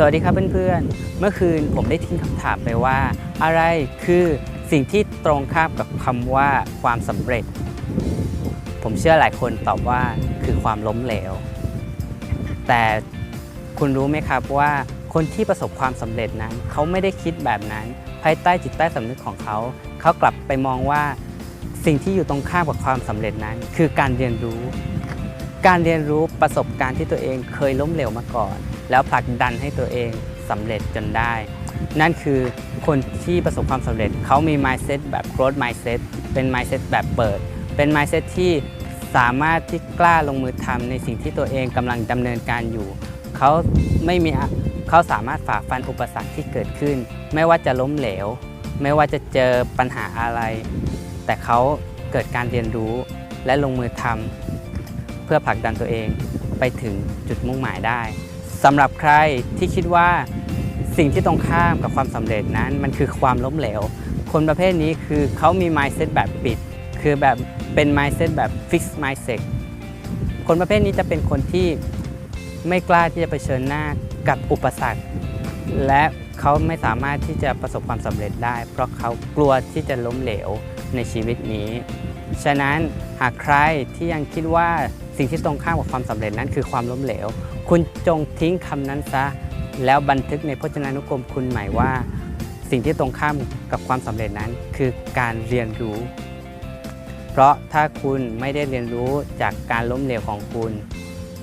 สวัสดีครับเพื่อนๆ เมื่อคืนผมได้ทิ้งคำถามไปว่า อะไรคือสิ่งที่ตรงข้ามกับคำว่าความสำเร็จ ผมเชื่อหลายคนตอบว่าคือความล้มเหลว แต่คุณรู้ไหมครับว่าคนที่ประสบความสำเร็จนั้น เขาไม่ได้คิดแบบนั้น ภายใต้จิตใต้สำนึกของเขา เขากลับไปมองว่าสิ่งที่อยู่ตรงข้ามกับความสำเร็จนั้น คือการเรียนรู้ การเรียนรู้ประสบการณ์ที่ตัวเองเคยล้มเหลวมาก่อน แล้วผลักดันให้ตัวเองสำเร็จจนได้ นั่นคือคนที่ประสบความสำเร็จเขามี mindset แบบ growth mindset เป็น mindset แบบเปิด เป็น mindset ที่สามารถที่กล้าลงมือทำในสิ่งที่ตัวเองกำลังดำเนินการอยู่ เขาไม่มีเขาสามารถฝ่าฟันอุปสรรคที่เกิดขึ้น ไม่ว่าจะล้มเหลว ไม่ว่าจะเจอปัญหาอะไร แต่เขาเกิดการเรียนรู้และลงมือทำเพื่อผลักดันตัวเองไปถึงจุดมุ่งหมายได้ สำหรับใครที่คิดว่าสิ่งที่ตรงข้ามกับความสำเร็จนั้น มันคือความล้มเหลว คนประเภทนี้คือเขามี mindset แบบปิด คือแบบเป็น mindset แบบ fixed mindset คนประเภทนี้จะเป็นคนที่ไม่กล้าที่จะเผชิญหน้ากับอุปสรรค และเขาไม่สามารถที่จะประสบความสำเร็จได้ เพราะเขากลัวที่จะล้มเหลวในชีวิตนี้ ฉะนั้นหากใครที่ยังคิดว่า สิ่งที่ตรงข้ามกับความสำเร็จนั้นคือความล้มเหลว คุณจงทิ้งคำนั้นซะ แล้วบันทึกในพจนานุกรมคุณใหม่ว่า สิ่งที่ตรงข้ามกับความสำเร็จนั้น คือการเรียนรู้ เพราะถ้าคุณไม่ได้เรียนรู้จากการล้มเหลวของคุณ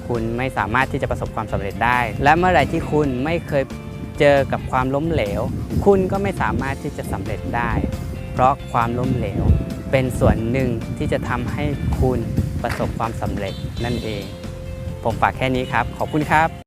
คุณไม่สามารถที่จะประสบความสำเร็จได้ และเมื่อไหร่ที่คุณไม่เคยเจอกับความล้มเหลว คุณก็ไม่สามารถที่จะสำเร็จได้ เพราะความล้มเหลว เป็นส่วนหนึ่งที่จะทำให้คุณประสบความสำเร็จนั่นเอง ผมฝากแค่นี้ครับ ขอบคุณครับ